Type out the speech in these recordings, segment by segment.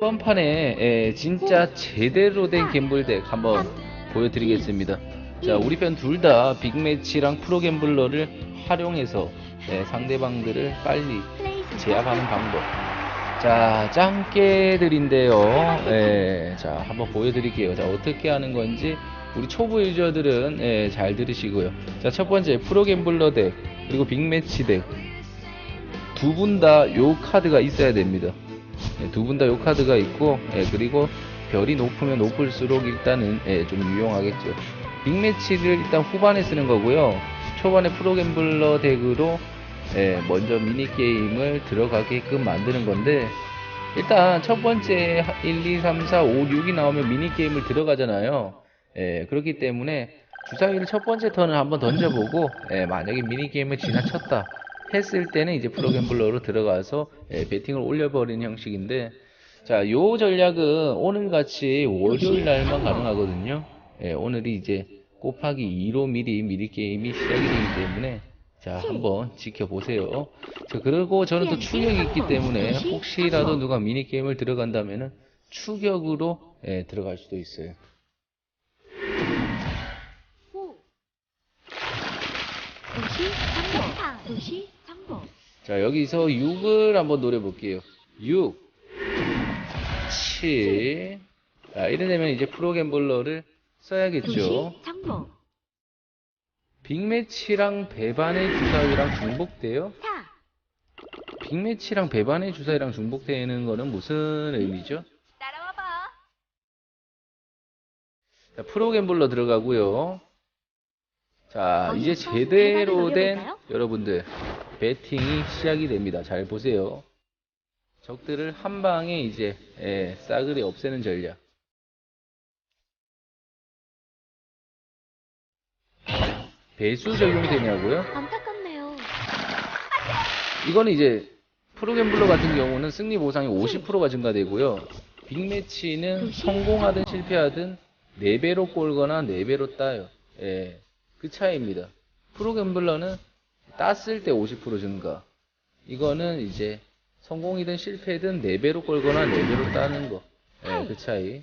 이번 판에 예, 진짜 제대로 된 갬블덱 한번 보여드리겠습니다. 자, 우리 편 둘 다 빅매치랑 프로 갬블러를 활용해서 예, 상대방들을 빨리 제압하는 방법. 자, 짱깨들인데요. 예, 자, 한번 보여드릴게요. 자, 어떻게 하는 건지 우리 초보 유저들은 예, 잘 들으시고요. 자, 첫 번째 프로 갬블러 덱 그리고 빅매치 덱 두 분 다 요 카드가 있어야 됩니다. 두 분 다 요 카드가 있고 예, 그리고 별이 높으면 높을수록 일단은 예, 좀 유용하겠죠. 빅매치를 일단 후반에 쓰는 거고요. 초반에 프로갬블러 덱으로 예, 먼저 미니게임을 들어가게끔 만드는 건데 일단 첫 번째 1, 2, 3, 4, 5, 6이 나오면 미니게임을 들어가잖아요. 예, 그렇기 때문에 주사위를 첫 번째 턴을 한번 던져보고 예, 만약에 미니게임을 지나쳤다 했을 때는 이제 프로갬블러로 들어가서 예, 배팅을 올려버리는 형식인데 자, 요 전략은 오늘 같이 월요일 날만 가능하거든요. 예, 오늘이 이제 곱하기 2로 미리 미리 게임이 시작이 되기 때문에 자, 한번 지켜보세요. 자, 그리고 저는 또 추격이 있기 때문에 혹시라도 누가 미니 게임을 들어간다면은 추격으로 예, 들어갈 수도 있어요. 호 도시 자, 여기서 6을 한번 노려볼게요. 6, 7. 자, 이래 되면 이제 프로갬블러를 써야겠죠. 빅매치랑 배반의 주사위랑 중복돼요? 사 빅매치랑 배반의 주사위랑 중복되는 거는 무슨 의미죠? 자, 프로갬블러 들어가고요. 자, 이제 제대로 된? 여러분들 배팅이 시작이 됩니다. 잘 보세요. 적들을 한 방에 이제 예, 싸그리 없애는 전략. 배수 적용되냐고요? 안타깝네요 이거는 이제 프로갬블러 같은 경우는 승리 보상이 50%가 증가되고요. 빅매치는 성공하든 실패하든 4배로 꼴거나 4배로 따요. 예. 그 차이입니다. 프로갬블러는 땄을 때 50% 증가. 이거는 이제 성공이든 실패든 4배로 꼴거나 4배로 따는 거. 예, 그 차이.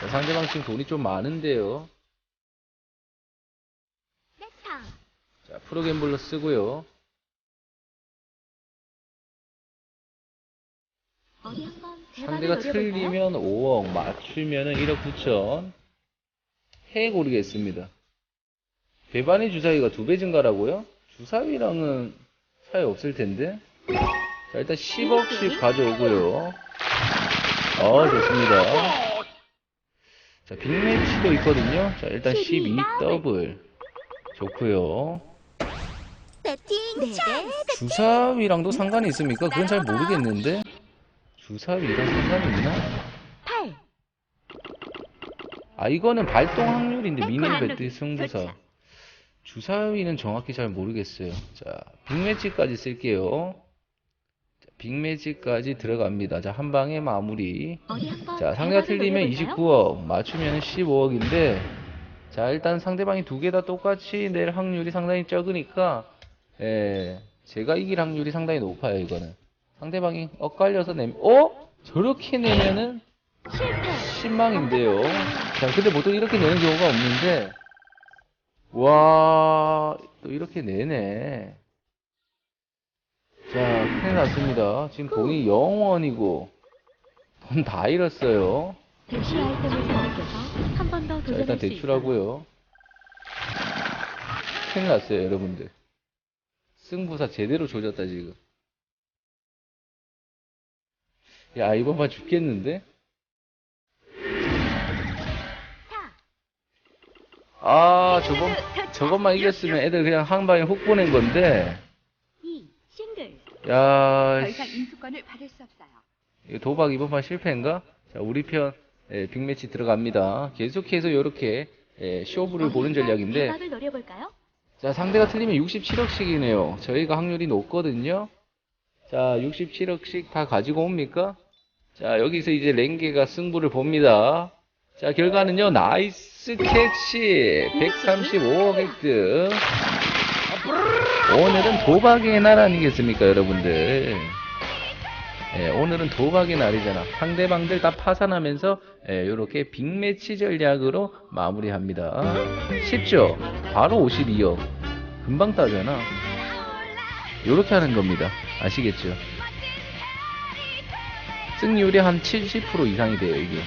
자, 상대방 지금 돈이 좀 많은데요. 자, 프로갬블러 쓰고요. 상대가? 틀리면 5억, 맞추면은 1억 9천. 해 고르겠습니다. 배반의 주사위가 두 배 증가라고요? 주사위랑은 차이 없을 텐데. 자, 일단 10억씩 가져오고요. 어, 좋습니다. 자, 빅매치도 있거든요. 자, 일단 12 더블. 좋고요. 배팅 네 주사위랑도 상관이 있습니까? 그건 잘 모르겠는데. 주사위랑 상관이 있나? 8아 이거는 발동 확률인데 미니 탱크 배트 한누리. 승부사 좋죠. 주사위는 정확히 잘 모르겠어요 자 빅매치까지 쓸게요 자, 빅매치까지 들어갑니다 자 한 방에 마무리 어디 한번 자 상대가 틀리면 노려볼까요? 29억 맞추면 15억인데 자 일단 상대방이 두 개 다 똑같이 낼 확률이 상당히 적으니까 예 제가 이길 확률이 상당히 높아요 이거는 상대방이 엇갈려서 내면 어? 저렇게 내면은 실패 신망인데요. 자, 근데 보통 이렇게 내는 경우가 없는데, 와, 또 이렇게 내네. 자, 큰일 났습니다. 지금 돈이 0원이고, 돈 다 잃었어요. 도시 아이템을 선택해서 한 번 더 자, 도전할 일단 수 대출하고요. 큰일 났어요, 여러분들. 승부사 제대로 조졌다, 지금. 야, 이번 판 죽겠는데? 아, 저번, 저것만 이겼으면 애들 그냥 한 방에 훅 보낸 건데, 2 싱글 야, 이거 도박 이번 판 실패인가? 자, 우리 편, 예, 빅매치 들어갑니다. 계속해서 이렇게, 예, 쇼부를 어디 보는 전략인데? 자, 상대가 틀리면 67억씩이네요. 저희가 확률이 높거든요. 자, 67억씩 다 가지고 옵니까? 자, 여기서 이제 랭게가 승부를 봅니다. 자, 결과는요, 나이스 캐치! 135억 획득. 오늘은 도박의 날 아니겠습니까, 여러분들? 예, 오늘은 도박의 날이잖아. 상대방들 다 파산하면서 이렇게 빅매치 전략으로 마무리합니다. 쉽죠? 바로 52억. 금방 따잖아. 이렇게 하는 겁니다. 아시겠죠? 승률이 한 70% 이상이 돼요, 이게.